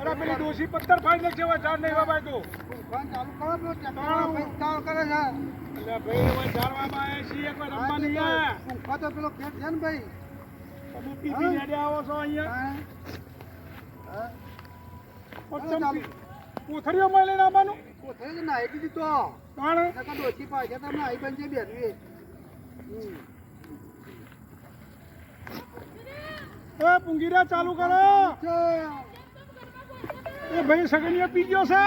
અરે પેલી ડોશી પથ્થર ફાડી નાખશે હવે ઝાડ નહીં વાવાય તો. એટલે ભાઈ હવે ઝાડવામાં આવ્યા છીએ કોઈ રમવા નહીં આવ્યા તમે પીપી રેડે આવો છો અહીંયા. પચ્ચમ કોથળીઓમાં લઈને આવવાનું? કારણ એ પુંગીરા ચાલુ કરો. એ ભાઈ સગનિયા પી ગયો છે.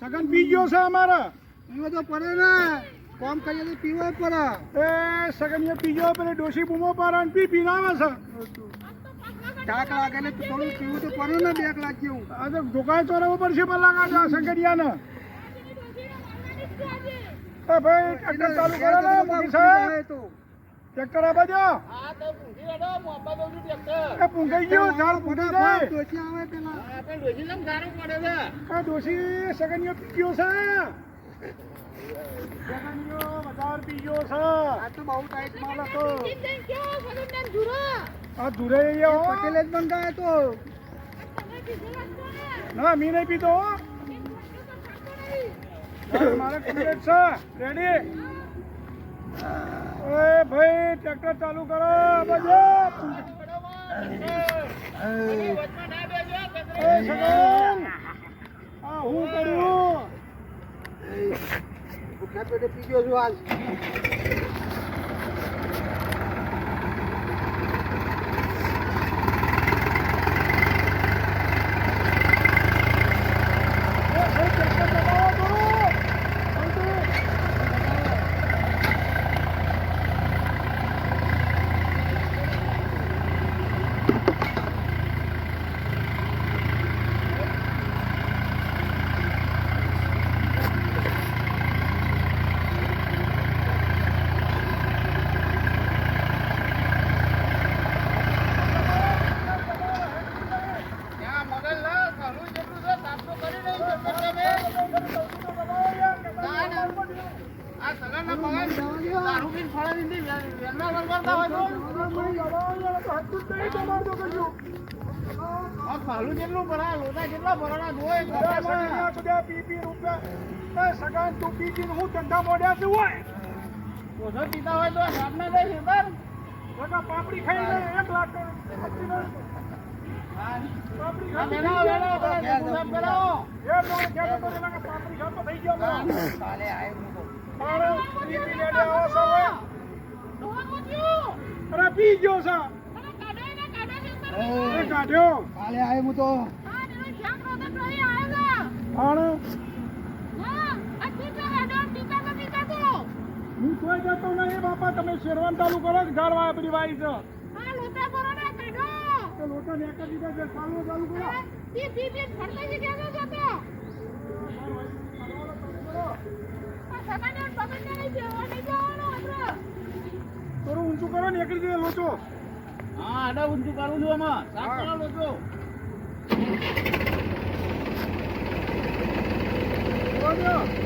સગન પી ગયો છે અમારે. પીવો તો પડે ને. કામ કરીએ તો પીવો પડે. એ સગનિયા પી ગયો પેલી ડોસી બૂમો અને પી પીનાવે છે. ટાક લાગે ને થોડું પીવું તો પડે ને બે કલાક જેવું આ તો દુકાન ચોરાવવું પડશે પણ લાગે છે આ સગનિયાને. એ ભાઈ ચાલુ કરો ને સાહેબ. ટ્રેક્ટર એ ગયું જાય. આવે પેલા. આ ડોશી સગનિયો પી ગયો છે. સગનિયો વધારે પી ગયો છે. આ તો બહુ ટાઈટ માલ હતો. આ ધુરે હો. પટેલે જ બંધાય તો. ના. મી નહીં પીતો હો. મારે- મારે છે. રેડી ઓય ભાઈ, ટ્રેક્ટર ચાલુ કરો, બાજુ. એ હું કર્યું ભૂખ્યા પેટે પી ગયો છું હાલ એ ભાઈ ટ્રેક્ટર ચલાવો થોડું. ભાલું જેટલું ભરા લોટા જેટલા જોયે અહીંયા સુધી પી પી રૂપિયા તું પી પીને હું ધંધા મોડ્યા છું હોય ઓછો પીતા હોય તો સાપના દે છે બર પાપડી ખાઈ એક લાખ પાપડી બધા ખાતો થઈ ગયો મૂકો પી પી લેડે આવો હવે. અરે પી ગયો એ કાઢ્યો. કાલે આય હું તો. હું કોઈ જતો નહીં બાપા તમે શેરવાન ચાલુ કરો વાળા બધી વાળી છે લોટા ને એક જ દીધા છે ચાલુ ચાલુ કરો થોડું ઊંચું કરો ને એકલી જગ્યાએ લોચો. હા આડા ઊંચું કરું છું આમાં સાફ. કરાવો છો જોજો. સગન!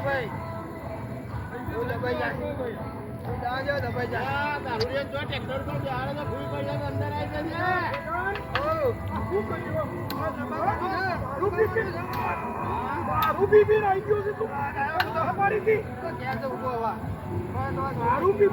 હું દબાઈ જાય દબાઈ જાય જો ટ્રેક્ટર પર બેહાડે તો ભૂઈ પડી જાય અંદર આવી જશે. ઓ શું કર્યું? આ દબાઈ જાય દારૂ પી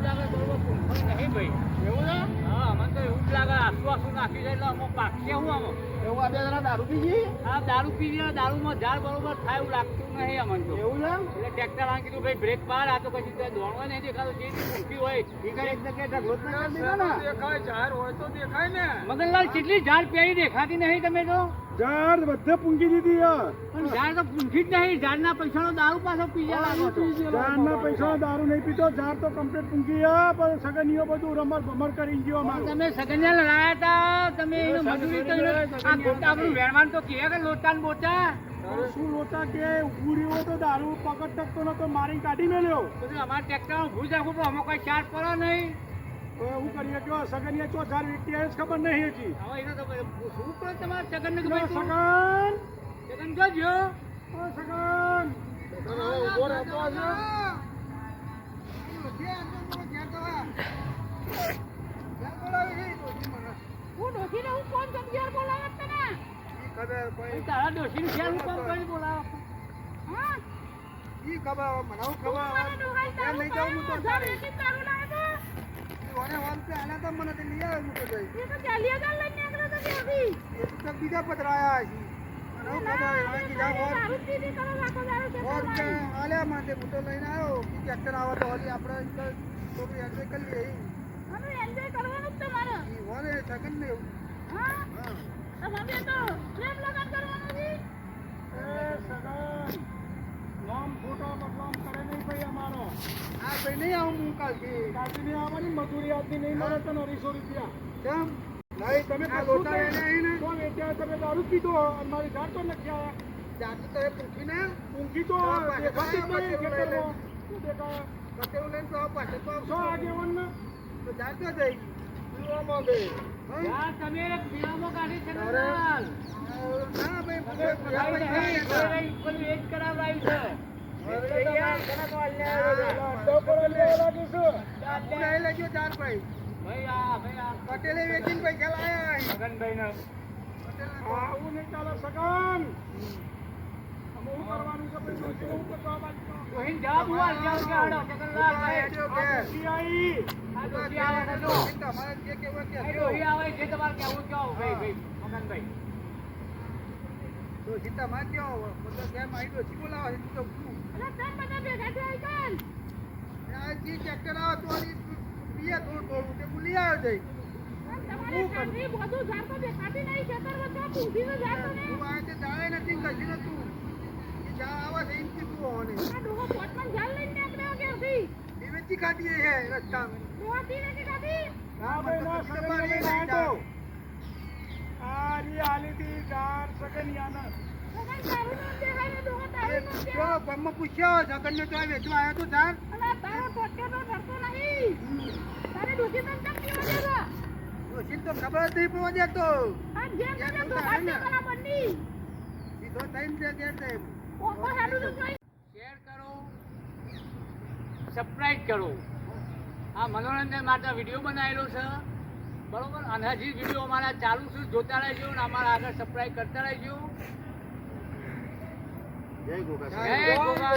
લાગે બરોબર પૂંખણ નહીં ભાઈ. એવું છે? હા, અમને તો એવું જ લાગે આસુ આસુ નાખી જાય એટલે અમુક પાકશે હું આમાં. એવું દારૂ પીજી દારૂ પી દારૂમાં ઝાડ બરોબર થાય એવું લાગતું નહીં અમને તો. એવું છે એટલે ટ્રેક્ટર આને કીધું ભાઈ બ્રેક પાડ આ તો પછી ત્યાં દોડવા નહીં દેખાતું જે રીતે હોય કઈ એક જગ્યાએ ઢગલો જ દેખાય જાહેર હોય તો દેખાય ને. મગનલાલ કેટલી ઝાડ પેરી દેખાતી નહીં તમે તો? ઝાડ બધે પૂંકી દીધી યાર પણ ઝાડ તો પૂંખી જ નહીં ઝાડના પૈસાનો દારૂ પાછો પી છો. ઝાડના પૈસા દારૂ નહીં પીતો ઝાડ તો કમ્પ્લીટ પૂંકી ગયા પણ સગનીઓ બધું રમર ભમર કરી ગયો અમારું. તમે સગનિયા લડાયા હતા તમે એનો મજૂરી તો આપણું વેણવાન તો કહે કે લોટા ને બોટા શું લોટા કે ઊભું તો દારૂ પકડ ટકતો નતો મારી કાઢી મેલ્યો. અમારા ટ્રેક્ટર ભૂજ રાખવું પણ અમે કોઈ ચાર્જ પડો નહીં. તો હું કરીએ કયો સગનિયા ચો વીટી આવે ખબર નહીં હજી હવે એનો તો પછી શું કરો તમારા સગન ને ભાઈ તું- સગન! સગન જોજો ઓ સગન! ઊભો રહેતો એ તારા ડોશીને શેર હું કરી બોલાવો બીજા પતરાયા છે મને હું ખબર હવે કીધા હોત હોત રૂપિયા આલ્યા માટે હું તો લઈને આવ્યો. કે ટ્રેક્ટર આવે તો હોલી. આપણે છોકરી એન્જોય કરી લઈએ ઈ હોલે સગન ને એવું. હા? એ સગન. નામ ફોટો બદલામ કરે નહીં ભાઈ અમારો. આ ભાઈ નહીં આવું હું કાલથી. કાચી નહીં આવવાની મજૂરી આજની નહીં મળે તને અઢીસો રૂપિયા. કેમ? નહીં તમે લોટા એને? તો વેચ્યા તમે દારૂ પીધો મારી ઝાડ તો નથી આવ્યા જાતું તો એ પૂછીને ઊંઘી તો. શું દેખા કટેવું લઈને તો પાછળ તો આવશો. આગેવાન ને? તો જાતો જઈ પીવા માંગે. તમે પીવામાં કાઢી છે પટેલે વેચીને પૈસા લાયા અહીં. મગનભાઈને આવું નહીં ચાલે સગન અમે કરવાનું છે પછી શું કરવા બાજુ? રોહિન જવાબ હું આલ કે હાડો, જગન્નાથ ભાઈ. હેડ્યો આ ઘેર. ડોશી આઈ. આ ડોશી આવે છે જો. તમારે જે કેવું હોય આ આવે છે તમારે કહેવું કહો ભાઈ ભાઈ મગનભાઈ તો સીતા માં કયો મતલબ કેમ આવી ડોશી બોલાવે છે? તો શું? આ જે ટ્રેક્ટર આવે તો પીએ થોડું થોડું તે ભૂલી આવે જઈ. તું? આ તે ગામમાં પૂછ્યો જગનને તો સીધો થઈને છે જાય. શેર કરો સબસ્ક્રાઇબ કરો આ મનોરંજન માટે વીડિયો બનાવેલો છે બરોબર? અને હજી વીડિયો અમારા ચાલુ છે જોતા રહેજો અને અમારા આગળ સપ્લાય કરતા રહેજો. જય ગોગા જય ગોગા